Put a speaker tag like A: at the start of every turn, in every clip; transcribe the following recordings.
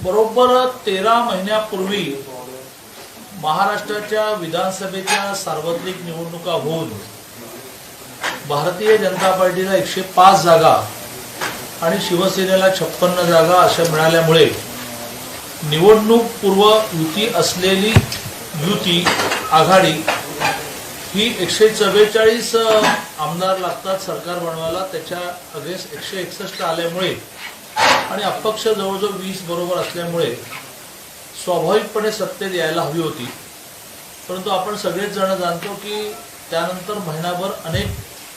A: बरोबर तेरा महिन्यापूर्वी महाराष्ट्राच्या विधानसभेच्या सार्वत्रिक निवडणुका होऊन भारतीय जनता पार्टीला एकशे पाच जागा आणि शिवसेनेला छप्पन्न जागा अशा मिळाल्यामुळे निवडणूक पूर्व युती असलेली युती आघाडी ही एकशे चव्वेचाळीस आमदार लागतात सरकार बनवायला त्याच्या अगेन्स्ट एकशे एकसष्ट आल्यामुळे आणि अपक्ष जवळजवळ वीस बरोबर असल्यामुळे स्वाभाविकपणे सत्तेत यायला हवी होती. परंतु आपण सगळेच जण जाणतो की त्यानंतर महिनाभर अनेक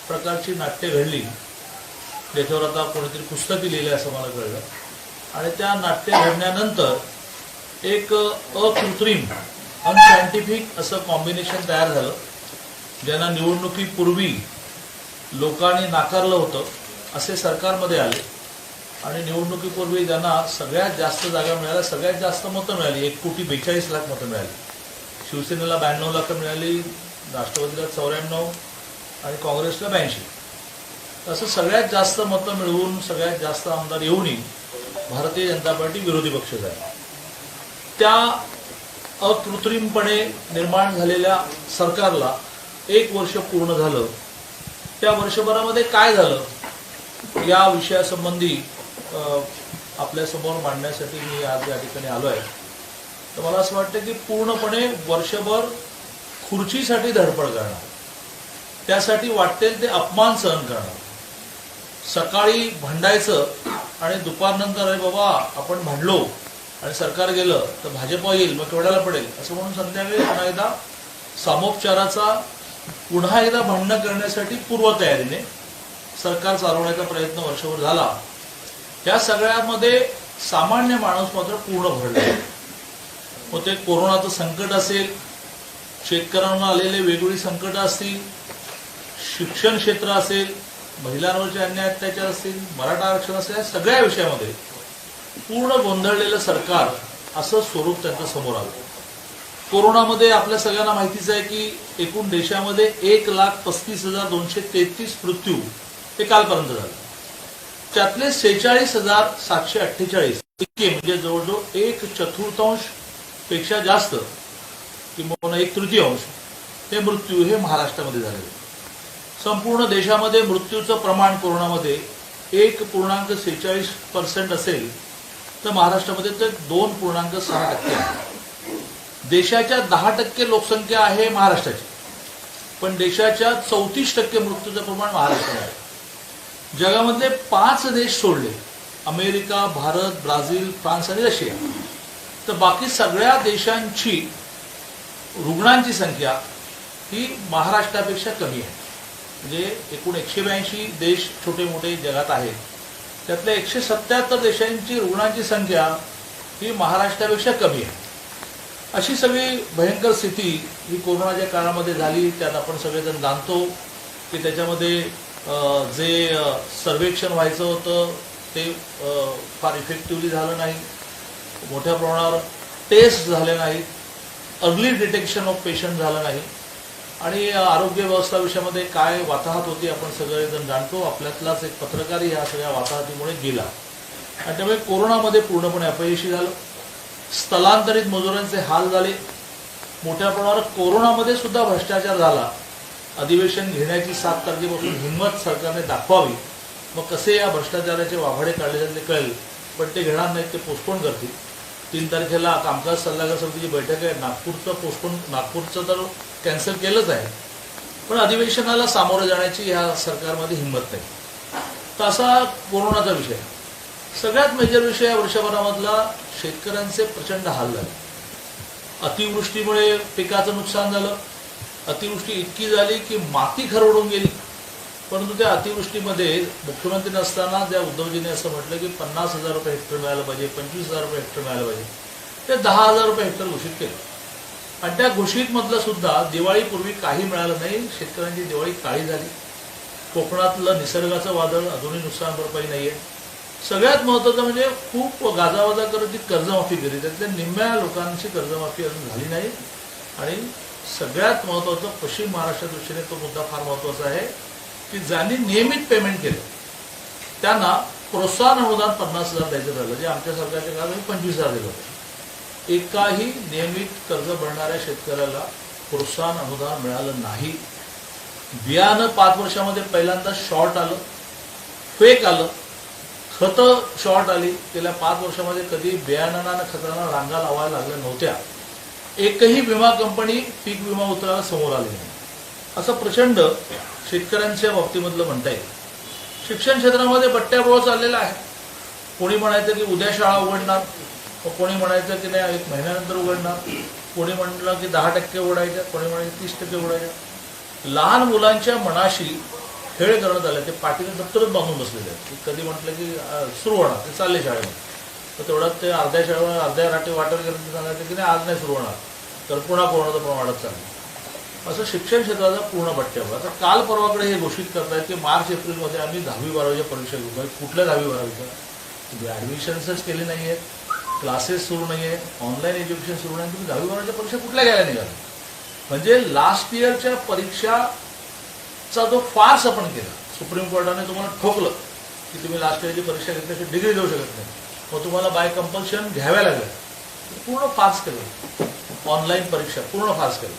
A: प्रकारची नाट्य घडली. ज्याच्यावर आता कोणीतरी पुस्तकी लिहिले असं मला कळलं. आणि त्या नाट्य घडल्यानंतर एक अकृत्रिम अनसायंटिफिक असं कॉम्बिनेशन तयार झालं. ज्यांना निवडणुकीपूर्वी लोकांनी नाकारलं होतं असे सरकारमध्ये आले. आणि निवडणुकीपूर्वी ज्यांना सगळ्यात जास्त जागा मिळाल्या. सगळ्यात जास्त मतं मिळाली. एक कोटी बेचाळीस लाख मतं मिळाली. शिवसेनेला ब्याण्णव लाख मिळाली राष्ट्रवादीला चौऱ्याण्णव आणि काँग्रेसला ब्याऐंशी. असं सगळ्यात जास्त मतं मिळवून सगळ्यात जास्त आमदार येऊनही भारतीय जनता पार्टी विरोधी पक्ष झाला. त्या अकृत्रिमपणे निर्माण झालेल्या सरकारला एक वर्ष पूर्ण झालं. त्या वर्षभरामध्ये काय झालं? या विषयासंबंधी आपल्यासमोर मांडण्यासाठी मी आज या ठिकाणी आलो आहे. तर मला असं वाटतं की पूर्णपणे वर्षभर खुर्चीसाठी धडपड करणार. त्यासाठी वाटेल ते अपमान सहन करणार. सकाळी भांडायचं आणि दुपारनंतर अरे बाबा आपण भांडलो आणि सरकार गेलं तर भाजपा येईल मग केवढ्याला पडेल? असं म्हणून संध्याकाळी पुन्हा एकदा सामोपचाराचा पुन्हा एकदा भांडणं करण्यासाठी पूर्वतयारीने सरकार चालवण्याचा प्रयत्न वर्षभर झाला. या सगळ्यामध्ये सामान्य माणूस मात्र पूर्ण भरला मग ते कोरोनाचं संकट असेल शेतकऱ्यांना आलेले वेगवेगळी संकट असतील शिक्षण क्षेत्र असेल महिलांवरचे अन्याय अत्याचार असतील मराठा आरक्षण असेल या सगळ्या विषयामध्ये पूर्ण गोंधळलेलं सरकार असं स्वरूप त्यांचं समोर आलं. कोरोनामध्ये आपल्या सगळ्यांना माहितीच आहे की एकूण देशामध्ये एक लाख पस्तीस हजार दोनशे तेहतीस मृत्यू हे कालपर्यंत झाले. त्यातले सेहेचाळीस हजार सातशे अठ्ठेचाळीस इतके म्हणजे जवळजवळ एक चतुर्थांशपेक्षा जास्त किंवा एक तृतीयांश हे मृत्यू हे महाराष्ट्रामध्ये झालेले. संपूर्ण देशामध्ये मृत्यूचं प्रमाण कोरोनामध्ये एक पूर्णांक सेहेचाळीस पर्सेंट असेल तर महाराष्ट्रामध्ये ते दोन पूर्णांक सहा टक्के आहे. देशाच्या दहा टक्के लोकसंख्या आहे महाराष्ट्राची पण देशाच्या चौतीस टक्के मृत्यूचं प्रमाण महाराष्ट्रात आहे. जगामधले पाच देश सोडले. अमेरिका भारत ब्राझील फ्रान्स आणि रशिया. तर बाकी सगळ्या देशांची रुग्णांची संख्या ही महाराष्ट्रापेक्षा कमी आहे. म्हणजे एकूण एकशे ब्याऐंशी देश छोटे मोठे जगात आहेत. त्यातल्या एकशे सत्याहत्तर देशांची रुग्णांची संख्या ही महाराष्ट्रापेक्षा कमी आहे. अशी सगळी भयंकर स्थिती ही कोरोनाच्या काळामध्ये झाली. त्यात आपण सगळेजण जाणतो की त्याच्यामध्ये जे सर्वेक्षण व्हायचं होतं ते फार इफेक्टिव्हली झालं नाही. मोठ्या प्रमाणावर टेस्ट झाले नाहीत. अर्ली डिटेक्शन ऑफ पेशंट झालं नाही. आणि आरोग्य व्यवस्था विषयामध्ये काय वाताहत होती आपण सगळेजण जाणतो. आपल्यातलाच एक पत्रकार ह्या सगळ्या वाताहतीमुळे गेला. आणि त्यामुळे कोरोनामध्ये पूर्णपणे अपयशी झालं. स्थलांतरित मजुरांचे हाल झाले. मोठ्या प्रमाणावर कोरोनामध्ये सुद्धा भ्रष्टाचार झाला. अधिवेशन घेण्याची सात तारखेपासून हिंमत सरकारने दाखवावी. मग कसे या भ्रष्टाचाराचे वाभाडे काढले जाते ते कळेल पण ते घेणार नाहीत ते पोस्टपोन करतील. तीन तारखेला कामकाज सल्लागार समितीची बैठक आहे. नागपूरचं पोस्टपोन नागपूरचं तर कॅन्सल केलंच आहे. पण अधिवेशनाला सामोरं जाण्याची ह्या सरकारमध्ये हिंमत नाही. तर असा कोरोनाचा विषय सगळ्यात मेजर विषय या वर्षभरामधला शेतकऱ्यांचे प्रचंड हाल झाले. अतिवृष्टीमुळे पिकाचं नुकसान झालं. अतिवृष्टी इतकी झाली की माती खरवडून गेली. परंतु त्या अतिवृष्टीमध्ये मुख्यमंत्री नसताना त्या उद्धवजीने असं म्हटलं की पन्नास हजार रुपये हेक्टर मिळालं पाहिजे पंचवीस हजार रुपये हेक्टर मिळायला पाहिजे. ते दहा हजार रुपये हेक्टर घोषित केलं. आणि त्या घोषित मधलं सुद्धा दिवाळीपूर्वी काही मिळालं नाही शेतकऱ्यांची दिवाळी काळी झाली. कोकणातलं निसर्गाचं वादळ अजूनही नुकसान भरपाई नाहीये. सगळ्यात महत्त्वाचं म्हणजे खूप गाजावाजा करत जी कर्जमाफी केली त्यातल्या निम्म्या लोकांची कर्जमाफी अजून झाली नाही. आणि सगळ्यात महत्वाचं पश्चिम महाराष्ट्र दृष्टीने तो मुद्दा फार महत्त्वाचा आहे की ज्यांनी नियमित पेमेंट केलं त्यांना प्रोत्साहन अनुदान पन्नास हजार द्यायचं राहिलं जे आमच्या सरकारच्या काळात म्हणजे पंचवीस हजार दिलं होतं. एकाही नियमित कर्ज भरणाऱ्या शेतकऱ्याला प्रोत्साहन अनुदान मिळालं नाही. बियाणं पाच वर्षामध्ये पहिल्यांदा शॉर्ट आलं फेक आलं खतं शॉर्ट आली गेल्या पाच वर्षामध्ये कधी बियाणांना खतांना रांगा लावायला लागल्या नव्हत्या. एकही विमा कंपनी पीक विमा उतरायला समोर आली नाही. असं प्रचंड शेतकऱ्यांच्या बाबतीमधलं म्हणता येईल. शिक्षण क्षेत्रामध्ये बट्ट्याबोळ चाललेला आहे. कोणी म्हणायचं की उद्या शाळा उघडणार कोणी म्हणायचं की नाही एक महिन्यानंतर उघडणार. कोणी म्हणलं की दहा टक्के उघडायच्या कोणी म्हणायचं तीस टक्के उघडायच्या. लहान मुलांच्या मनाशी खेळ करण्यात आले ते पाठीने दप्तरच बांधून बसलेले आहेत. कधी म्हटलं की सुरू होणार ते चालले शाळेमध्ये. तर तेवढ्यात ते अर्ध्या शाळेवर अर्ध्या राठी वाटर गेलं ते सांगायचं की नाही आज नाही सुरू होणार. तर पुन्हा कोरोनाचं प्रमाण वाढत चाललं असं शिक्षण क्षेत्राचा पूर्ण पट्ट्या आता काल परवाकडे हे घोषित करतायत की मार्च एप्रिलमध्ये आम्ही दहावी बारावीच्या परीक्षा घेऊ. म्हणजे कुठल्या दहावी बारावीच्या? ॲडमिशन्सच केले नाही आहेत क्लासेस सुरू नाही आहे ऑनलाईन एज्युकेशन सुरू नाही. तुम्ही दहावी बारावीच्या परीक्षा कुठल्या घ्यायला निघाल्या म्हणजे लास्ट इयरच्या परीक्षाचा जो फार्स आपण केला सुप्रीम कोर्टाने तुम्हाला ठोकलं की तुम्ही लास्ट इयरची परीक्षा घेतल्याशिवाय डिग्री देऊ शकत नाही. मग तुम्हाला बाय कंपल्शन घ्याव्या लागेल. पूर्ण फास्ट केलं ऑनलाईन परीक्षा पूर्ण फास्ट केलं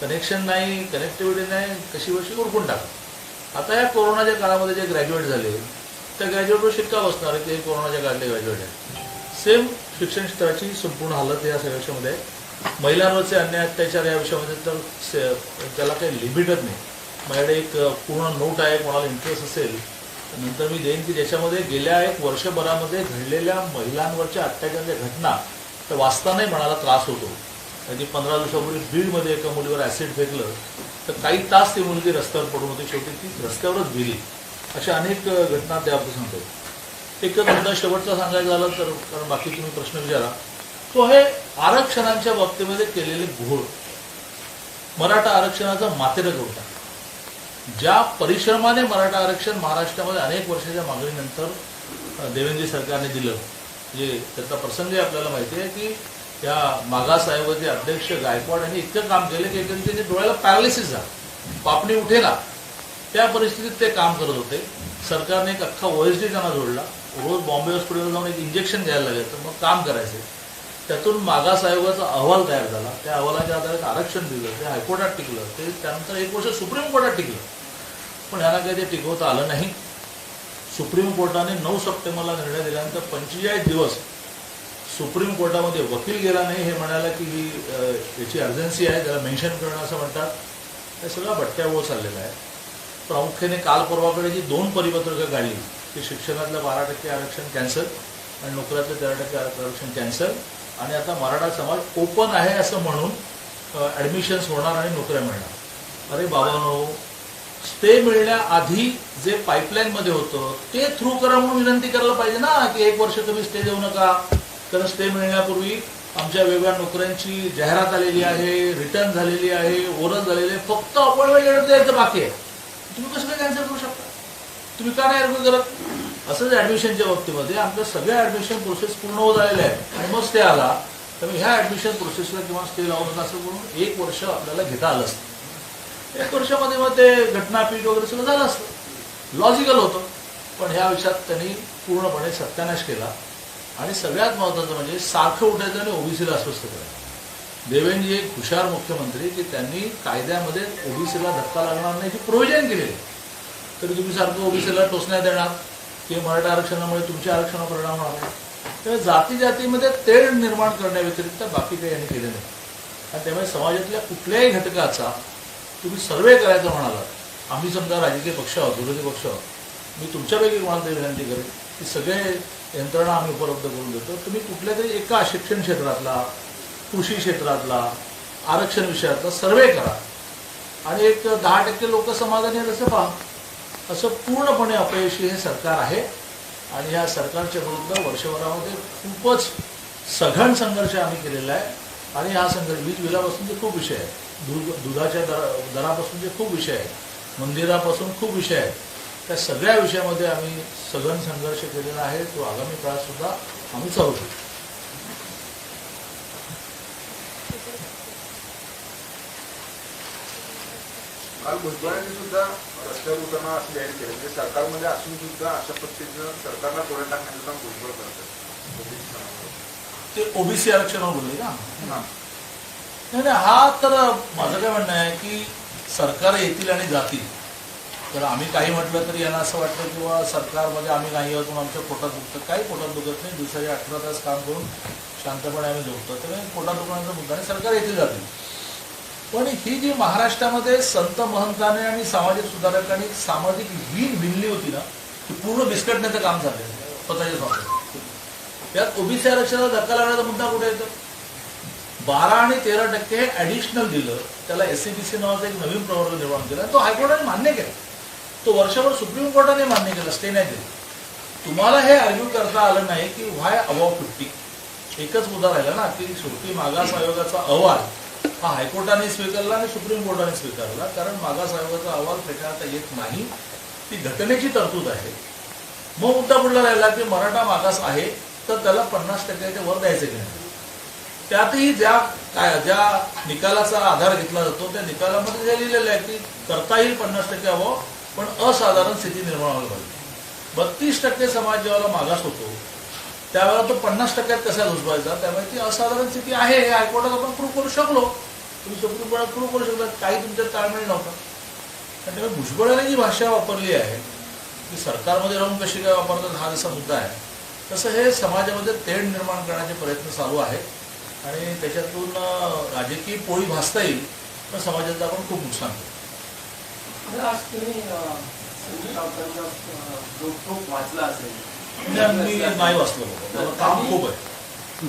A: कनेक्शन नाही कनेक्टिव्हिटी नाही कशी वर्षी उरकून टाका. आता या कोरोनाच्या काळामध्ये जे ग्रॅज्युएट झाले त्या ग्रॅज्युएटवर शिक्का बसणार आहे ते कोरोनाच्या काळातले ग्रॅज्युएट आहेत. सेम शिक्षण क्षेत्राची संपूर्ण हालत या सगळ्या विषयामध्ये महिलांवरचे अन्याय अत्याचार या विषयामध्ये तर त्याला काही लिमिटच नाही. माझ्याकडे एक पूर्ण नोट आहे कोणाला इंटरेस्ट असेल नंतर मी देईन की ज्याच्यामध्ये गेल्या एक वर्षभरामध्ये घडलेल्या महिलांवरच्या अत्याचाराच्या घटना तर वाचतानाही मनाला त्रास होतो. त्यांनी पंधरा दिवसापूर्वी बीडमध्ये एका मुलीवर ॲसिड फेकलं तर काही तास ती मुलगी रस्त्यावर पडून होती. शेवटी ती रस्त्यावरच गेली. अशा अनेक घटना त्याबद्दल सांगतो एकच मुद्दा शेवटचा सांगायचं झालं तर कारण बाकी तुम्ही प्रश्न विचारा. तो हे आरक्षणांच्या बाबतीमध्ये केलेले घोळ. मराठा आरक्षणाचा मातेरच होता. ज्या परिश्रमाने मराठा आरक्षण महाराष्ट्रामध्ये अनेक वर्षाच्या मागणीनंतर देवेंद्री देवेंद्र सरकारने दिलं जे त्याचा प्रसंगही आपल्याला माहिती आहे की त्या मागासाहेबाचे अध्यक्ष गायकवाड यांनी इतकं काम केलं की एकदम त्यांच्या डोळ्याला पॅरालिसिस झाला. पापणी उठेना त्या परिस्थितीत ते काम करत होते. सरकारने एक अख्खा ओएसडी त्यांना जोडला. रोज बॉम्बे हॉस्पिटलला जाऊन एक इंजेक्शन घ्यायला लागायचं मग काम करायचे. त्यातून मागास आयोगाचा अहवाल तयार झाला. त्या अहवालाच्या आधारे आरक्षण दिलं. ते हायकोर्टात टिकलं. ते त्यानंतर एक वर्ष सुप्रीम कोर्टात टिकलं. पण ह्यांना काही ते टिकवता आलं नाही. सुप्रीम कोर्टाने नऊ सप्टेंबरला निर्णय दिल्यानंतर पंचेचाळीस दिवस सुप्रीम कोर्टामध्ये वकील गेला नाही. हे म्हणायला की ही याची अर्जन्सी आहे त्याला मेन्शन करणं असं म्हणतात. हे सगळं भट्ट्यावर चाललेलं आहे. प्रामुख्याने काल परवाकडे जी दोन परिपत्रकं काढली की शिक्षणातलं बारा टक्के आरक्षण कॅन्सल आणि नोकऱ्यातलं तेरा टक्के आरक्षण कॅन्सल आणि आता मराठा समाज ओपन आहे असं म्हणून ॲडमिशन्स होणार आणि नोकऱ्या मिळणार. अरे बाबांनो स्टे मिळण्याआधी जे पाईपलाईन मध्ये होतं ते थ्रू करा म्हणून विनंती करायला पाहिजे ना की एक वर्ष तुम्ही स्टे देऊ नका. कारण स्टे मिळण्यापूर्वी आमच्या वेगळ्या नोकऱ्यांची जाहिरात आलेली आहे रिटर्न झालेली आहे ओरस झालेले आहे. फक्त अपॉइंटमेंट लेटर द्यायचं बाकी आहे. तुम्ही कसं काय कॅन्सल करू शकता? तुम्ही का नाही अर्ज करत? असंच ऍडमिशनच्या बाबतीमध्ये आमच्या सगळ्या ऍडमिशन प्रोसेस पूर्ण होत आलेल्या आहेत. आणि मग स्टे आला. तर ह्या ऍडमिशन प्रोसेसला किंवा स्टे लावून असं करून एक वर्ष आपल्याला घेता आलं असतं. एक वर्षामध्ये मग ते घटनापीठ वगैरे सगळं झालं असतं. लॉजिकल होतं. पण ह्या विषयात त्यांनी पूर्णपणे सत्यानाश केला. आणि सगळ्यात महत्त्वाचं म्हणजे सारखं उठायचं आणि ओबीसीला अस्वस्थ करायचं. देवेंद्रजी एक हुशार मुख्यमंत्री की त्यांनी कायद्यामध्ये ओबीसीला धक्का लागणार नाही हे प्रोव्हिजन केलेले तरी तुम्ही सारखं ओबीसीला टोचण्यात देणार की मराठा आरक्षणामुळे तुमच्या आरक्षणावर परिणाम होणार आहे त्यामुळे जाती जातीमध्ये तेढ निर्माण करण्याव्यतिरिक्त बाकी काही यांनी केले नाही. आणि त्यामुळे समाजातल्या कुठल्याही घटकाचा तुम्ही सर्वे करायचं म्हणालात आम्ही समजा राजकीय पक्ष आहोत विरोधी पक्ष आहोत मी तुमच्यापैकी कोणाला तरी विनंती करेन की सगळे यंत्रणा आम्ही उपलब्ध करून देतो. तुम्ही कुठल्या तरी एका शिक्षण क्षेत्रातला कृषी क्षेत्रातला आरक्षण विषयातला सर्वे करा. आणि एक दहा टक्के लोक समाधानी आहेत असं पहा. असं पूर्णपणे अपयशी हे सरकार आहे. आणि ह्या सरकारच्या विरुद्ध वर्षभरामध्ये खूपच सघन संघर्ष आम्ही केलेला आहे. आणि हा संघर्ष वीज बिलापासूनचे खूप विषय आहेत. दूध दुधाच्या दरापासून दरापासूनचे खूप विषय आहेत. मंदिरापासून खूप विषय आहेत. त्या सगळ्या विषयामध्ये आम्ही सघन संघर्ष केलेला आहे. तो आगामी काळात सुद्धा आम्ही चालू ठेवू.
B: काल भुजबळांनी सुद्धा रस्त्यावर उतरणं असं जाहीर केलं. म्हणजे सरकारमध्ये असून सुद्धा अशा पद्धतीनं सरकारला तोडून टाकण्याचं काम भुजबळ करतात
A: ते ओबीसी आरक्षणावर बोलले ना. नाही नाही हा तर माझं काय म्हणणं आहे की सरकार येतील आणि जातील. तर आम्ही काही म्हटलं तरी यांना असं वाटतं की सरकारमध्ये आम्ही नाही आहोत म्हणून आमच्या पोटात दुखतं. काही पोटात दुखत नाही. दिवसाचे अठरा तास काम करून शांतपणे आम्ही झोपतो. तर पोटात दुखण्याचा मुद्दा नाही. सरकार येथे जातील. पण ही जी महाराष्ट्रामध्ये संत महंताने आणि सामाजिक सुधारकांनी सामाजिक वीण भिनली होती ना ती पूर्ण बिस्कटण्याचं काम झालं स्वतःच्या स्वातंत्र्य त्यात ओबीसी आरक्षणाला धक्का लागण्याचा मुद्दा कुठे येतो? बारा आणि तेरा टक्के हे ऍडिशनल दिलं. त्याला एस सी नावाचा एक नवीन प्रवर्ग निर्माण केला. तो हायकोर्टाने मान्य केला. तो वर्षभर सुप्रीम कोर्टाने मान्य केला. स्टे नाही दिलं. तुम्हाला हे आर्ग्यू करता आलं नाही की व्हाय अबाव फिफ्टी एकच मुद्दा राहिला ना की शेवटी मागास आयोगाचा अहवाल हा हायकोर्टाने स्वीकारला आणि सुप्रीम कोर्टाने स्वीकारला. कारण मागास आयोगाचा अहवाल फेटाळता येत नाही. ती घटनेची तरतूद आहे. मग मुद्दा पुढला राहिला की मराठा मागास आहे. तर त्याला पन्नास टक्क्याच्या वर द्यायचं की नाही त्यातही ज्या काय ज्या निकालाचा आधार घेतला जातो त्या निकालामध्ये जे लिहिलेलं आहे की करता येईल पन्नास टक्के हवं पण असाधारण स्थिती निर्माण व्हायला पाहिजे. बत्तीस टक्के समाज जेव्हा मागास होतो त्यावेळेला तो पन्नास टक्क्यात कसा घुसवायचा त्यामुळे ती असाधारण स्थिती आहे हे हायकोर्टात आपण प्रूव्ह करू शकलो. तुम्ही सुप्रीम कोर्टात प्रूव्ह करू शकता काही तुमच्यात ताळमेळ नव्हता. आणि त्यामुळे भुजबळाने जी भाषा वापरली आहे ती सरकारमध्ये राहून कशी काय वापरतात हा जसा मुद्दा आहे. तसं हे समाजामध्ये तेढ निर्माण करण्याचे प्रयत्न चालू आहेत. आणि त्याच्यातून राजकीय पोळी भासता येईल पण समाजाचं आपण खूप नुकसान
C: आता आज तुम्ही संजय राऊतांचा वाचला असेल
A: म्हणजे मी नाही वाचलो काम खूप आहे.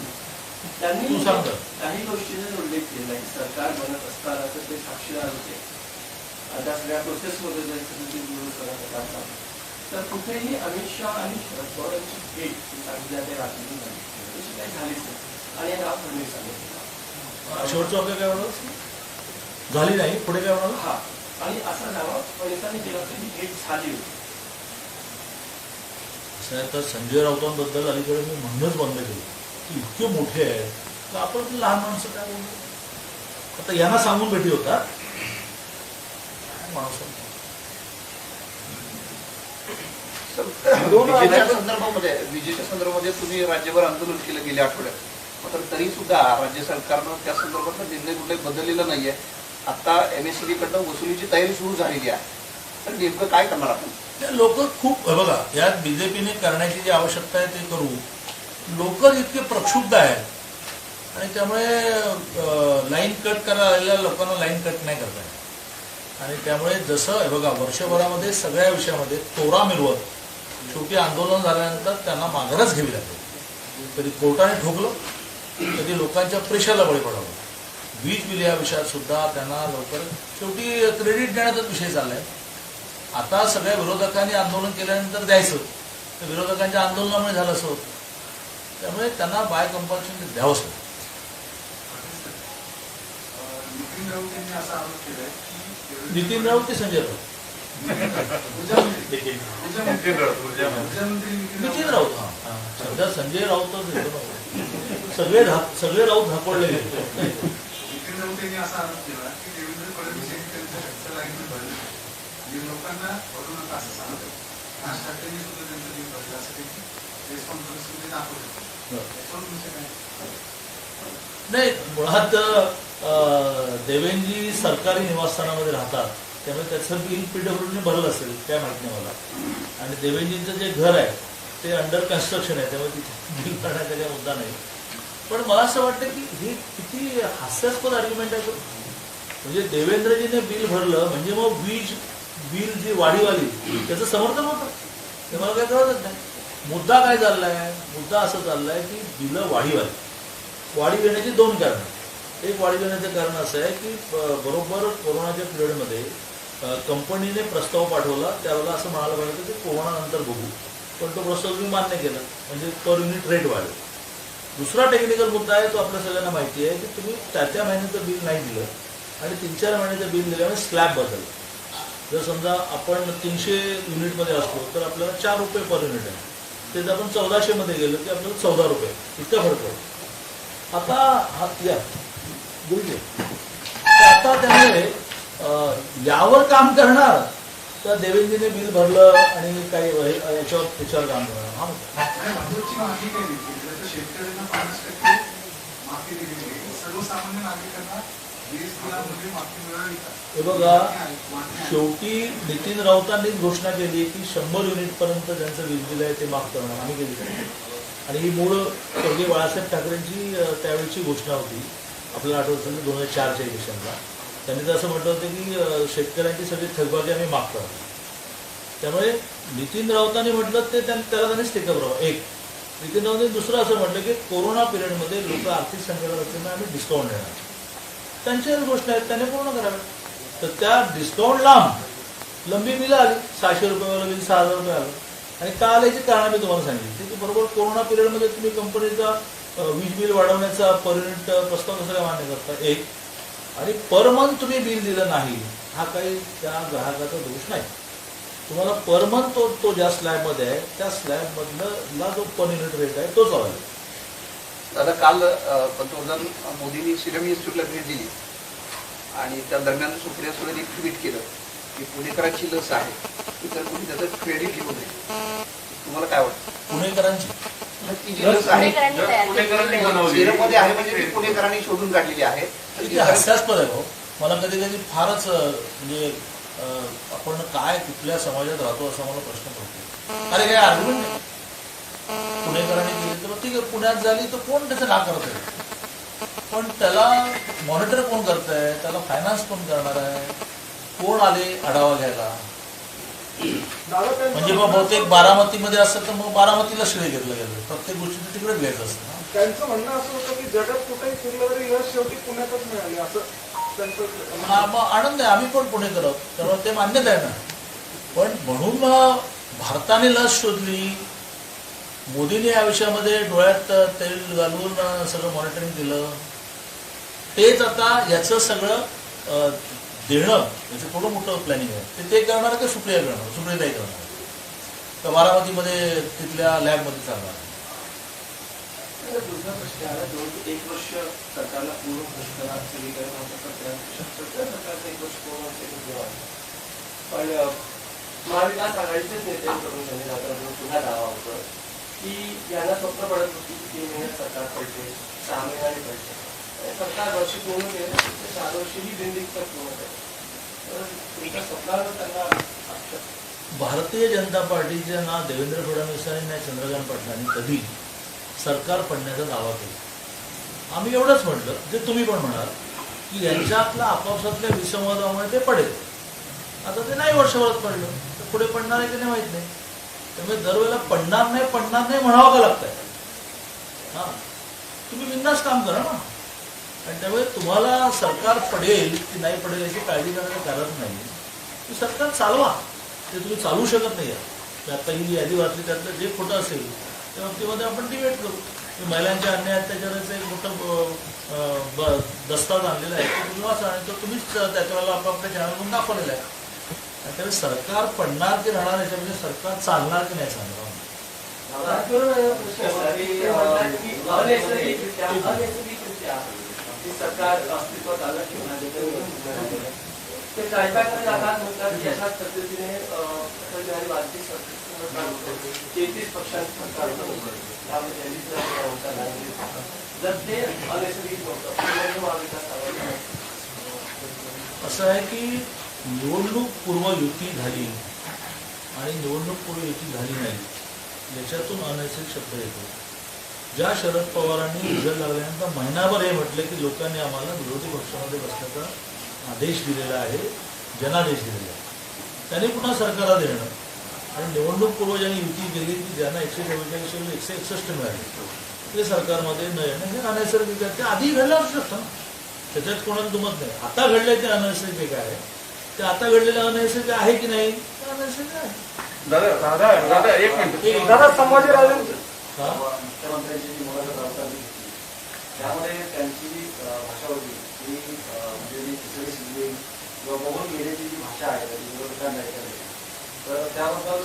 C: त्यांनी. काही गोष्टींचा उल्लेख केला की सरकार बनत असताना ते साक्षीदार होते. आता सगळ्या प्रोसेसमध्ये तर कुठेही अमित शहा आणि शरद पवार यांची भेट सांगितल्या ते रात्री तशी काही झालीच नाही. आणि नाव फडणवीस सांगितलं
A: शेवटचं वाक्य काय म्हणाल झाली नाही पुढे काय म्हणाल
C: हा. आणि असा दावा फडणवीसांनी केला की ही भेट झाली होती.
A: तर संजय राऊतांबद्दल अलीकडे मी म्हणणंच बंद केलं. की इतके मोठे आहेत तर आपण आपली लहान माणसं काय बोलतो आता यांना सांगून भेटी होता माणसं
D: विजेच्या संदर्भामध्ये विजेच्या संदर्भामध्ये तुम्ही राज्यभर आंदोलन केलं गेल्या आठवड्यात. मात्र तरी सुद्धा राज्य सरकारनं त्या संदर्भातला निर्णय कुठे बदललेला नाहीये. आता एमएससीबी कडनं वसुलीची तयारी सुरू झालेली आहे. तर नेमकं काय करणार आपण?
A: लोक खूप हे बघा यात बीजेपीने करण्याची जी आवश्यकता आहे ते करू. लोक इतके प्रक्षुब्ध आहेत. आणि त्यामुळे लाईन कट करायला आलेल्या लोकांना लाईन कट नाही करता आणि त्यामुळे जसं हे बघा वर्षभरामध्ये सगळ्या विषयामध्ये तोरा मिरवत. शेवटी आंदोलन झाल्यानंतर त्यांना माघारच घ्यावी लागते कधी कोर्टाने ठोकलं कधी लोकांच्या प्रेशरला बळी पडावं. वीज बिल या विषयात सुद्धा त्यांना लवकर शेवटी क्रेडिट देण्याचाच विषय चाललाय. आता सगळ्या विरोधकांनी आंदोलन केल्यानंतर द्यायचं. तर विरोधकांच्या आंदोलनामुळे झालं असं होतं. त्यामुळे त्यांना बाय कंपल्शन द्यावंच लागतं.
B: नितीन राऊत यांनी असा आरोप केलाय की
A: नितीन राऊत की संजय राऊत. नितीन राऊत हा सध्या संजय राऊत सगळे सगळे राऊत
B: धापडले असा आरोप केला की देवेंद्र फडणवीस यांनी लाईन लोकांना भरू नका असं सांगत राज ठाकरेंनी सुद्धा त्यांचं जीव भरलं असं प्रेस दाखवलं
A: नाही मुळात अं, देवेंजी सरकारी निवासस्थानामध्ये राहतात. त्यामुळे त्याचं बिल पीडब्ल्यूने भरलं असेल काय माहीत नाही मला. आणि देवेंजींचं जे घर आहे ते अंडर कन्स्ट्रक्शन आहे त्यामुळे तिथे बिल करण्याचा काही मुद्दा नाही. पण मला असं वाटतं की हे किती हास्यास्पद आर्ग्युमेंट आहे. म्हणजे देवेंद्रजीने बिल भरलं म्हणजे मग वीज बिल जी वाढीवाली त्याचं समर्थन होतं. ते मला काही कळतच नाही. मुद्दा काय चाललाय? मुद्दा असं चाललाय की बिलं वाढीवाली वाढी येण्याची दोन कारणं. एक वाढी येण्याचं कारण असं आहे की बरोबर कोरोनाच्या पिरियडमध्ये कंपनीने प्रस्ताव पाठवला त्यावेळेला असं म्हणायला पाहिजे की कोरोनानंतर बघू. पण तो प्रस्ताव तुम्ही मान्य केला म्हणजे पर युनिट रेट वाढेल. दुसरा टेक्निकल मुद्दा आहे तो आपल्या सगळ्यांना माहिती आहे की तुम्ही त्या त्या महिन्याचं बिल नाही दिलं आणि तीन चार महिन्याचं बिल दिल्यामुळे स्लॅब बदल. जर समजा आपण तीनशे युनिटमध्ये असतो तर आपल्याला चार रुपये पर युनिट आहे. ते जर आपण चौदाशेमध्ये गेलो की आपल्याला चौदा रुपये. इतका फरक पडतो आता हा या बोलतो आता त्यामुळे यावर काम करणार तर देवेंद्रने बिल भरलं आणि काही याच्यावर त्याच्यावर काम करणार. हा हे बघा. शेवटी नितीन राऊतांनीच घोषणा केली की शंभर युनिट पर्यंत ज्यांचं वीज बिल आहे ते माफ करणार. आम्ही केली. आणि ही मूळ स्वर्गीय बाळासाहेब ठाकरेंची त्यावेळची घोषणा होती. आपल्याला आठवत असेल दोन हजार चारच्या इलेक्शनला. त्यांनी तर असं म्हटलं होतं की शेतकऱ्यांची सगळी थकबाकी आम्ही माफ करतो. त्यामुळे नितीन राऊतांनी म्हटलं ते त्याला त्यांनीच टेकअप राहावं. एक नितीन राऊतांनी दुसरं असं म्हटलं की कोरोना पिरियडमध्ये लोक आर्थिक संकटात असल्यामुळे आम्ही डिस्काउंट देणार. त्यांच्याच गोष्टी आहेत त्याने पूर्ण कराव्या. तर त्या डिस्काउंट लांब लंबी बिलं आली. सहाशे रुपयावाला बिल सहा हजार रुपये आलं. आणि का आल्याची कारण मी तुम्हाला सांगितली. की बरोबर कोरोना पिरियडमध्ये तुम्ही कंपनीचा वीज बिल वाढवण्याचा पर प्रस्ताव कसा काय मान्य करता. एक आणि पर मंथ तुम्ही बिल दिलं नाही हा काही त्या ग्राहकाचा दोष नाही. तुम्हाला पर मंथ तो तो ज्या स्लॅबमध्ये आहे त्या स्लॅबमधला जो पर युनिट रेट आहे तोच हवा
D: दादा काल पंतप्रधान मोदींनी सिरम इन्स्टिट्यूटला भेट दिली. आणि त्या दरम्यान सुप्रिया एक ट्विट केलं की पुणेकरांची लस आहे इतर कोणी त्याचं क्रेडिट घेऊ नये. तुम्हाला काय वाटतं?
A: पुणेकरांची?
D: ती जी लस आहे.
E: पुणेकरांनी तयार केली.
D: सिरममध्ये आहे म्हणजे ती पुणेकरांनी शोधून काढलेली आहे. तर
A: किती हास्यास्पद आहे भाऊ मला कधी कधी फारच म्हणजे आपण काय कुठल्या समाजात राहतो असा मला प्रश्न पडतो. अरे काय आर्ग्युमेंट नाही. पुणेकरांनी केली तर ठीक आहे पुण्यात झाली तर कोण त्याचं ना करत आहे? पण त्याला मॉनिटर कोण करत आहे त्याला फायनान्स कोण करणार आहे? कोण आले आढावा घ्यायला? म्हणजे मग बहुतेक बारामतीमध्ये असतं तर मग बारामतीला श्रेय घेतलं गेलं. प्रत्येक गोष्टी तिकडेच घ्यायचं असतं. ना.
F: त्यांचं म्हणणं असं होतं की जगात कुठेही फिरलं तरी यश शेवटी पुण्यातच मिळाले असं त्यांचं
A: मग आनंद आहे. आम्ही पण पुणेकर आहोत. त्यामुळे ते मान्यच आहे ना. पण म्हणून मग भारताने लस शोधली. मोदीने या विषयामध्ये डोळ्यात तेल घालून सगळं मॉनिटरिंग केलं तेच आता याचं सगळं देणं याचं थोडं मोठं प्लॅनिंग आहे. ते ते करणार का सुप्रिया करणार? सुप्रियाताई करणार? तर बारामतीमध्ये तिथल्या लॅबमध्ये चालणार.
C: दुसरा प्रश्न आला एक वर्ष सरकारला पूर्ण सगळीकडे सरकारचं एक वर्ष पूर्ण पण महाविकास आघाडीचेच नेत्यांकडून त्यांनी जाताना पुन्हा दावा होतो की यांना स्वप्न पडत होती की तीन महिन्यात सरकार पडते सहा महिन्याने पडते. सरकार वर्ष पूर्ण केलं ते चार तर पूर्ण केलं तर तुमच्या स्वप्नावर त्यांना
A: भारतीय जनता पार्टीचे ना देवेंद्र फडणवीसांनी ना चंद्रकांत पाटलांनी कधी सरकार पडण्याचा दावा केला. आम्ही एवढंच म्हटलं जे तुम्ही पण म्हणाल की यांच्यातल्या आपापसातल्या विसंवादामुळे ते पडेल. आता ते नाही वर्षभरात पडलं. तर पुढे पडणार आहे की नाही माहीत नाही. त्यामुळे दरवेळेला पडणार नाही पडणार नाही म्हणावं का लागतंय? हा. तुम्ही बिंदास काम करा ना. आणि त्यामुळे तुम्हाला सरकार पडेल की नाही पडेल याची काळजी करण्याचं कारण नाही. तुम्ही सरकार चालवा. ते तुम्ही चालू शकत नाही. आहे आता ही यादी वाचली त्यातलं जे खोटं असेल त्या बाबतीमध्ये आपण डिबेट करू. महिलांच्या अन्याय अत्याचाराचं एक मोठं अं, आणलेला आहे. तो तुम्ही आणि तो तुम्हीच त्याच्यावेळेला आपापल्या चॅनलवरून दाखवलेला आहे. आणि त्यामुळे सरकार पडणार की राहणार याच्यामध्ये सरकार चालणार की नाही चालणार?
C: सरकार अस्तित्वात आलं किंवा ते कायद्याकडे जातात म्हणतात की अशाच पद्धतीने अं, सरकार तेहतीस पक्षांचं सरकार जर ते अनैसर्गिक होतं महाविकास
A: असं आहे की निवडणूक पूर्व युती झाली आणि निवडणूक पूर्व युती झाली नाही याच्यातून अनैसर्गिक शब्द येतो. ज्या शरद पवारांनी रिझल्ट लागल्यानंतर महिनाभर हे म्हटले की लोकांनी आम्हाला विरोधी पक्षामध्ये बसण्याचा आदेश दिलेला आहे जनादेश दिलेला आहे. त्यांनी पुन्हा सरकारला देणं. आणि निवडणूक पूर्व ज्यांनी युती केली की ज्यांना एकशे चव्वेचाळीस एकशे एकसष्ट मिळाले. ते सरकारमध्ये न येणं हे अनैसर्गिक आहे. ते आधी घडलं असू शकतं ना. त्याच्यात कोणाला दुमत नाही. आता घडलंय ते अनैसर्गिक आहे. ते आता घडलेलं अनैसर्गिक आहे की नाही? ते अनैसर्गिक आहे.
F: दादा दादा दादा एक मिनिट.
A: एक-
F: दादा संभाजीराजे
A: हा?
C: मुख्यमंत्र्यांची जी मुलाखत त्यामध्ये त्यांची भाषा होती. म्हणजे जी खिचडी शिजली किंवा बघून गेलेली जी भाषा आहे ती विरोधकांना ऐकायला येते. तर त्याबद्दल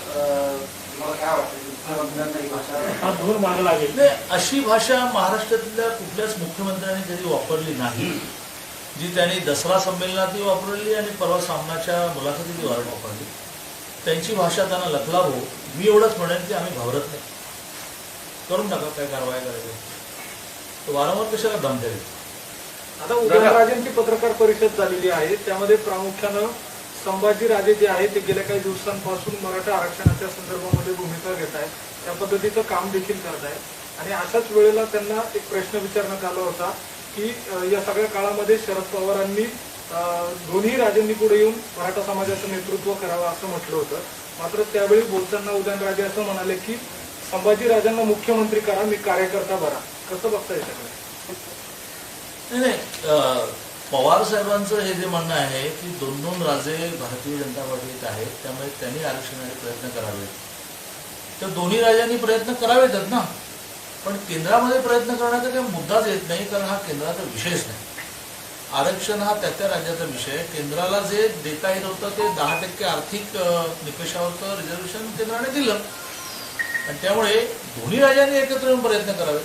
C: तुम्हाला काय वाटतं? ही
A: नाही अशी भाषा महाराष्ट्रातल्या कुठल्याच मुख्यमंत्र्यांनी कधी वापरली नाही. जी त्यांनी दसरा संमेलनातही वापरली आणि परवा सामनाच्या मुलाखतीतही वार वापरली. त्यांची भाषा त्यांना लखलावो मी एवढंच म्हणेन की आम्ही घाबरत नाही. करून टाका काय कारवाई करायची. तर वारंवार कशाला दम द्यायचं
F: आता उदयनराजेंची पत्रकार परिषद झालेली आहे. त्यामध्ये प्रामुख्यानं संभाजी राजे जे आहे ते गेल्या काही दिवसांपासून मराठा आरक्षणाच्या संदर्भामध्ये भूमिका घेत आहेत. त्या पद्धतीचं काम देखील करत आहेत. आणि अशाच वेळेला त्यांना एक प्रश्न विचारण्यात आला होता की या सगळ्या काळामध्ये शरद पवारांनी दोन्ही राजांनी पुढे येऊन मराठा समाजाचं नेतृत्व करावं असं म्हटलं होतं. मात्र त्यावेळी बोलताना उदयनराजे असं म्हणाले की संभाजी राजांना मुख्यमंत्री करा मी कार्यकर्ता बरा. कसं बघता येत?
A: नाही नाही पवार साहेबांचं हे जे म्हणणं आहे की दोन दोन राजे भारतीय जनता पार्टीत आहेत त्यामुळे त्यांनी आरक्षणाचे प्रयत्न करावेत. तर दोन्ही राजांनी प्रयत्न करावेतच ना? पण केंद्रामध्ये प्रयत्न करण्याचा काही मुद्दाच येत नाही कारण हा केंद्राचा विषयच नाही. आरक्षण हा त्या त्या राज्याचा विषय केंद्राला जे देता येत होतं ते दहा टक्के आर्थिक निकषावरचं रिझर्वेशन केंद्राने दिलं. आणि त्यामुळे दोन्ही राज्यांनी एकत्र येऊन प्रयत्न करावे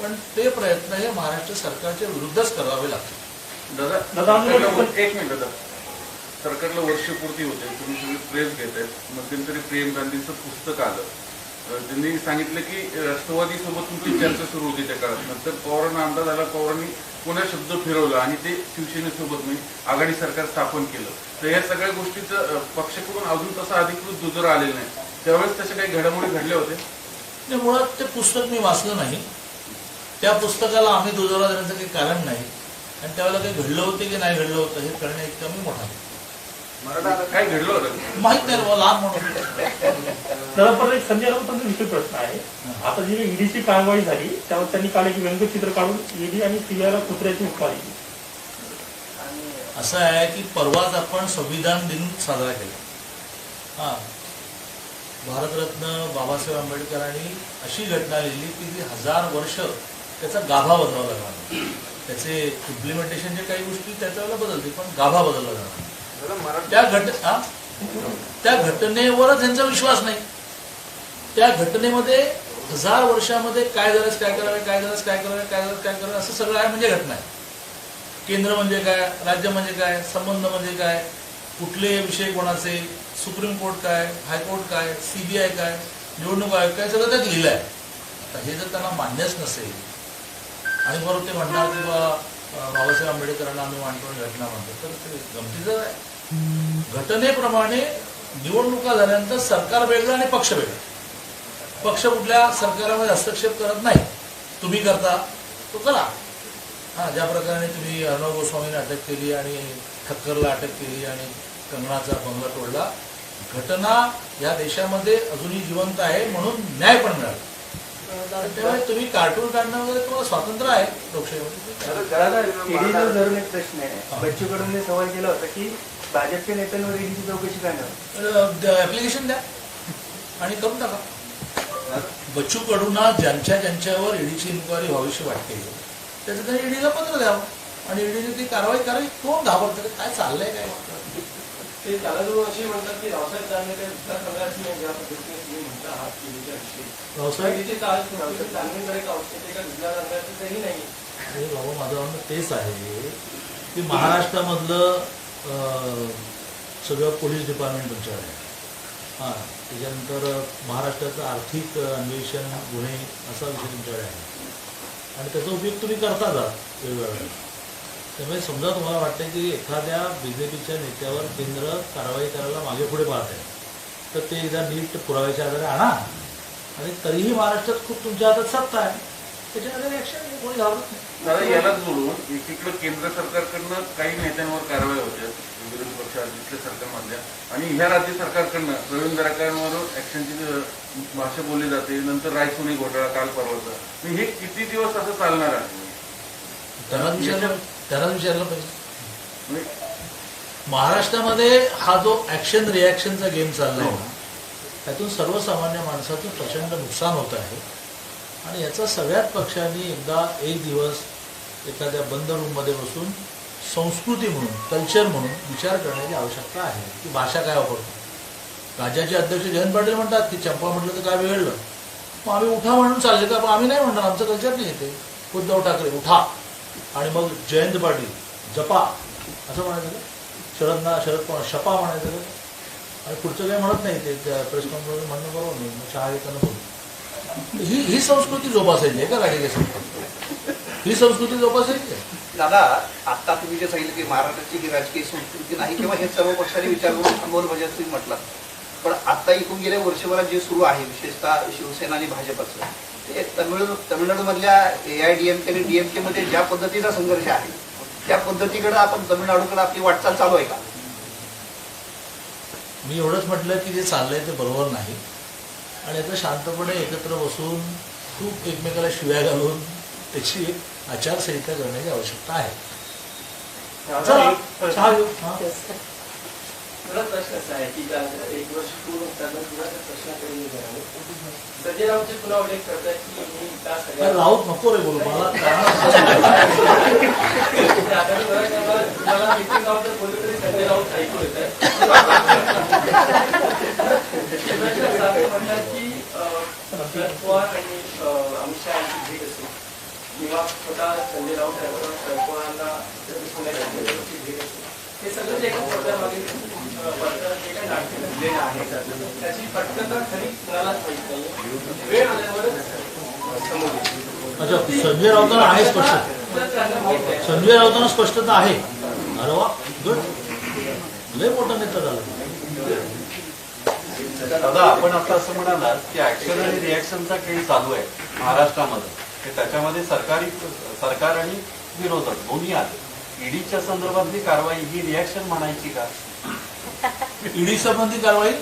A: पण ते प्रयत्न हे महाराष्ट्र सरकारच्या विरुद्धच करावे लागतात
E: दादा
G: दादा, आम्ही
E: सरकारला वर- एक मिनिट दादा. सरकारला वर्षपूर्ती होते तुम्ही सगळे प्रेस घेत आहेत मध्यंतरी प्रियम गांधींचं पुस्तक आलं. अं, त्यांनी सांगितलं की राष्ट्रवादी सोबत तुमची चर्चा सुरू होती त्या काळात. नंतर पवारांना अंदाज आला पवारांनी पुन्हा शब्द फिरवला आणि ते शिवसेनेसोबत मी आघाडी सरकार स्थापन केलं. तर या सगळ्या गोष्टीचं अं, पक्षाकडून अजून तसा अधिकृत दुजोरा आलेला नाही. त्यावेळेस तशा काही घडामोडी घडल्या होत्या?
A: मुळात ते पुस्तक मी वाचलं नाही. त्या पुस्तकाला आम्ही दुजोरा देण्याचं काही कारण नाही. आणि त्यावेळेला काही घडलं होते की नाही घडलं होतं हे कळणे इतकं मी मोठा.
E: काय घडलं होतं?
A: माहीत नाही रे बुवा, लहान म्हणून
G: दादा परत एक संजय राऊतांचा विषय प्रश्न आहे. आता जी ईडीची कारवाई झाली त्यावर त्यांनी काल एक व्यंगचित्र काढून ईडी आणि सीबीआयला कुत्र्याची दिली.
C: आणि
A: असं आहे की परवाच आपण संविधान दिन साजरा केला. हा. भारतरत्न बाबासाहेब आंबेडकरांनी अशी घटना लिहिली की ती हजार वर्ष त्याचा गाभा लागला. त्याचे इम्प्लिमेंटेशनच्या काही गोष्टी त्याच्या वेळेला बदलतील पण गाभा बदलला जाणार. त्या घट? त्या घटनेवरच त्यांचा विश्वास नाही. त्या घटनेमध्ये हजार वर्षामध्ये काय झालं काय करावे काय झालं काय करावे काय झालं काय करावे असं सगळं आहे म्हणजे घटना आहे. केंद्र म्हणजे काय राज्य म्हणजे काय संबंध म्हणजे काय कुठले विषय कोणाचे सुप्रीम कोर्ट काय हायकोर्ट काय सीबीआय काय निवडणूक आयोग काय सगळं त्यात लिहिलं आहे. आता हे जर त्यांना मान्यच नसेल आणि बरोबर ते म्हणणार की बाबासाहेब आंबेडकरांना आम्ही मांडतो घटना म्हणतो. तर ते गमतीचं आहे. घटनेप्रमाणे निवडणुका झाल्यानंतर सरकार वेगळं आणि पक्ष वेगळा. पक्ष कुठल्या सरकारामध्ये हस्तक्षेप करत नाही. तुम्ही करता तो करा. हा ज्या प्रकारे तुम्ही अर्णव गोस्वामीने अटक केली आणि ठक्करला अटक केली आणि कंगनाचा बंगला तोडला घटना या देशामध्ये अजूनही जिवंत आहे म्हणून न्याय पण मिळाला. त्यामुळे तुम्ही कार्टून काढणं वगैरे तुम्हाला स्वातंत्र्य आहे लोकशाहीमध्ये.
H: धरून एक प्रश्न आहे बच्चू कडूंनी सवाल केला होता की भाजपच्या नेत्यांवर ईडीची चौकशी करणार?
A: ऍप्लिकेशन द्या आणि करून टाका. बच्चू कडूंना ज्यांच्या ज्यांच्यावर ईडीची इन्क्वायरी व्हावीशी वाटते त्याचं त्यांनी ईडीला पत्र द्यावं. आणि ईडीने ती कारवाई करावी कोण घाबरतं? काय चाललंय काय?
C: ते त्याला जो असे म्हणतात की रावसाहेब दानवे ते विकास संघाची आहे, ज्या पद्धतीने
A: अरे बाबा माझं म्हणणं तेच आहे. की महाराष्ट्रामधलं सगळं पोलीस डिपार्टमेंट तुमच्याकडे आहे. हां त्याच्यानंतर महाराष्ट्राचं आर्थिक अन्वेषण गुन्हे असा विषय तुमच्याकडे आहे. आणि त्याचा उपयोग तुम्ही करताच आहात वेगवेगळ्या. त्यामुळे समजा तुम्हाला वाटतं की एखाद्या बी जे पीच्या नेत्यावर केंद्र कारवाई करायला मागे पुढे पाहत आहे. तर ते एकदा नीट पुराव्याच्या आधारे आणा. आणि तरीही महाराष्ट्रात खूप तुमच्या हातात सत्ता आहे. त्याच्यामध्ये ॲक्शन कोणी घाबरत नाही.
E: दादा याला जोडून एकीकडे केंद्र सरकारकडनं काही नेत्यांवर कारवाई होते विरोधी पक्ष तिथल्या सरकारमधल्या. आणि ह्या राज्य सरकारकडनं प्रवीण दराकारांवर ऍक्शनची भाषा बोलली जाते नंतर रायसोनी घोटाळा काल परवाचा. हे किती दिवस असं चालणार आहे?
A: त्यांना विचारलं त्यांना विचारलं पाहिजे.
E: म्हणजे
A: महाराष्ट्रामध्ये हा जो ऍक्शन रिॲक्शनचा गेम चाललाय ना त्यातून सर्वसामान्य माणसाचं प्रचंड नुकसान होत आहे. आणि याचा सगळ्याच पक्षांनी एकदा एक दिवस एखाद्या बंद रूममध्ये बसून संस्कृती म्हणून कल्चर म्हणून विचार करण्याची आवश्यकता आहे. की भाषा काय वापरतो? राज्याचे अध्यक्ष जयंत पाटील म्हणतात की चंपा म्हटलं तर काय बिघडलं? मग आम्ही उठा म्हणून चालले का? पण आम्ही नाही म्हणणार आमचं कल्चर नाही येते उद्धव ठाकरे उठा. आणि मग जयंत पाटील जपा. असं म्हणायचं शरदना शरद शपा म्हणायचं आणि पुढचं काही म्हणत नाही ते प्रेस कॉन्फरन्स म्हणणं बरोबर नाही. मग शहा येताना बोलू. ही ही संस्कृती जोपासायची आहे का राजकीय संस्कृती? ही संस्कृती जोपासायची आहे?
D: दादा आता तुम्ही जे सांगितलं की महाराष्ट्राची ही राजकीय संस्कृती नाही किंवा हे सर्व पक्षांनी विचार करून थांबवलं पाहिजे असं तुम्ही म्हटलं. पण आता इथून गेल्या वर्षभरात जे सुरू आहे विशेषतः शिवसेना आणि भाजपचं ते Tamil तमिळनाडूमधल्या A I D M K आणि डीएमके मध्ये ज्या पद्धतीचा संघर्ष आहे त्या पद्धतीकडे आपण तमिळनाडूकडे आपली वाटचाल चालू आहे का?
A: मी एवढंच म्हटलं की जे चाललंय ते बरोबर नाही. आणि आता शांतपणे एकत्र बसून खूप एकमेकाला शिव्या घालून त्याची एक आचारसंहिता करण्याची आवश्यकता आहे.
C: मला प्रश्न असा आहे की एक वर्ष पूर्ण होताना तुला त्या प्रश्नाकडे मी जाणार. संजय राऊतचे पुन्हा उल्लेख करतायत की मी
A: काय
C: सगळ्या
A: राऊत नको रे बोलू मला
C: आता मी बघा तेव्हा तुम्हाला नितीन राऊत बोलले तरी संजय राऊत ऐकू येत. आहे म्हणतात की शरद पवार आणि अमित शहा यांची भेट असेल. किंवा स्वतः संजय राऊत शरद पवारांना भेट असेल. हे सगळं जे एका पडद्यामागे त्याची पटकथा खरी कुणालाच माहीत नाही वेळ आल्यावरच
A: अच्छा संजय राऊतांना आहे स्पष्ट. संजय राऊतांना स्पष्टता आहे. अरे वा गुड लय मोठा नेता झाला.
I: दादा आपण आता असं म्हणालात की ऍक्शन आणि रिॲक्शनचा खेळ चालू आहे महाराष्ट्रामध्ये. त्याच्यामध्ये सरकारी सरकार आणि विरोधक दोन्ही आले. ईडीच्या संदर्भातली कारवाई ही रिॲक्शन म्हणायची का?
A: ईडी संबंधी कारवाई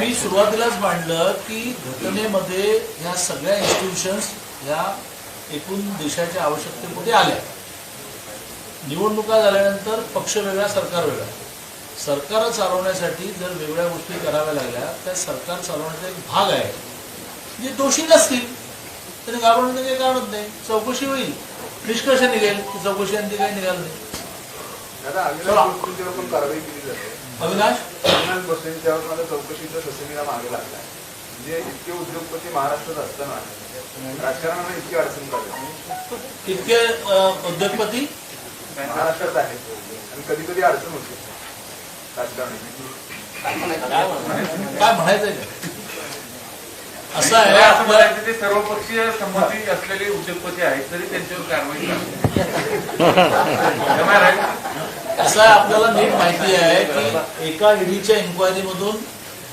A: मी सुरुवातीलाच मांडलं की घटनेमध्ये ह्या सगळ्या इन्स्टिट्यूशन्स ह्या एकूण देशाच्या आवश्यकतेमध्ये आल्या. निवडणुका झाल्यानंतर पक्ष वेगळा सरकार वेगळा. सरकार चालवण्यासाठी जर वेगळ्या गोष्टी कराव्या लागल्या त्या सरकार चालवण्याचा एक भाग आहे. जे दोषी नसतील त्याने घाबरण्याचं काही कारणच नाही. चौकशी होईल. निष्कर्ष निघेल. चौकशी आणि काही निघाल नाही.
B: अविनाश बसवेंच्यावर पण कारवाई केली जाते.
A: अविनाश?
B: अविनाश बसवेंच्यावर मला चौकशीचा ससेमिरा मागे लागला म्हणजे इतके उद्योगपती महाराष्ट्रात असताना राजकारणाला इतकी अडचण काढली
A: इतके अं, उद्योगपती?
B: महाराष्ट्रात आहेत आणि कधी कधी अडचण होते. राजकारणाची.
A: काय म्हणायचंय? का असं आहे.
E: असं म्हणायचं ते सर्वपक्षीय संमती असलेले उद्योगपती आहेत तरी त्यांच्यावर कारवाई
A: असं आपल्याला नीट माहिती आहे की एका ईडीच्या इन्क्वायरी मधून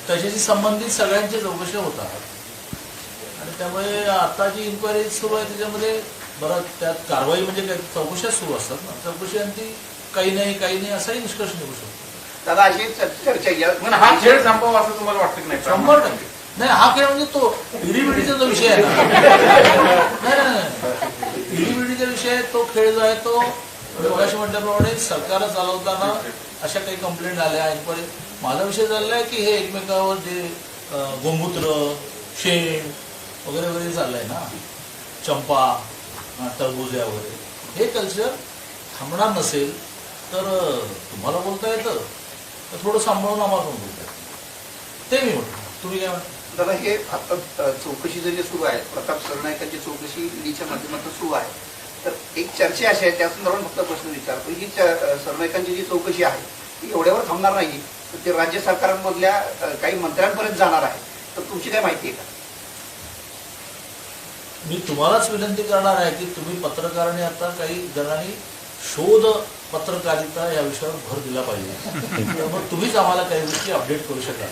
A: त्याच्याशी संबंधित सगळ्यांच्या चौकशा होतात. आणि त्यामुळे आता जी इन्क्वायरी सुरू आहे त्याच्यामध्ये बरं त्यात कारवाई म्हणजे चौकशा सुरू असतात ना. चौकशी आणि ती काही नाही काही नाही असाही निष्कर्ष निघू शकतो.
D: दादा अशी चर- चर्चा
E: पण हा खेळ संपवा असं तुम्हाला वाटतं की नाही?
A: शंभर टक्के. नाही हा खेळ म्हणजे तो इडीबिडीचा जो विषय आहे ना. नाही नाही, इडीबिडीचा विषय तो खेळ जो आहे तो मगाशी म्हटल्याप्रमाणे सरकार चालवताना अशा काही कंप्लेंट आल्या आहेत. पण माझा विषय चालला आहे की हे एकमेकावर जे गोमूत्र शेण वगैरे वगैरे चाललंय ना चंपा टरबुज्या वगैरे हे कल्चर थांबणार नसेल तर तुम्हाला बोलता येतं. तर थोडं सांभाळून आम्हाला पण बोलता येतं. ते मी म्हणतो. तुम्ही काय म्हणता?
D: दादा हे आता चौकशी जे सुरू आहे प्रताप सरनाईकांची चौकशी लीच्या माध्यमातून सुरू आहे. तर एक चर्चा अशी आहे त्या संदर्भात फक्त प्रश्न विचारतो. ही सरनाईकांची जी चौकशी आहे ती एवढ्यावर थांबणार नाही. तर ते राज्य सरकारांमधल्या काही मंत्र्यांपर्यंत जाणार आहे. तर तुमची काय माहिती आहे का?
A: मी तुम्हालाच विनंती करणार आहे की तुम्ही पत्रकारांनी आता काही जणांनी शोध पत्रकारिता या विषयावर भर दिला पाहिजे. त्यामुळे तुम्हीच आम्हाला काही गोष्टी अपडेट करू शकाल.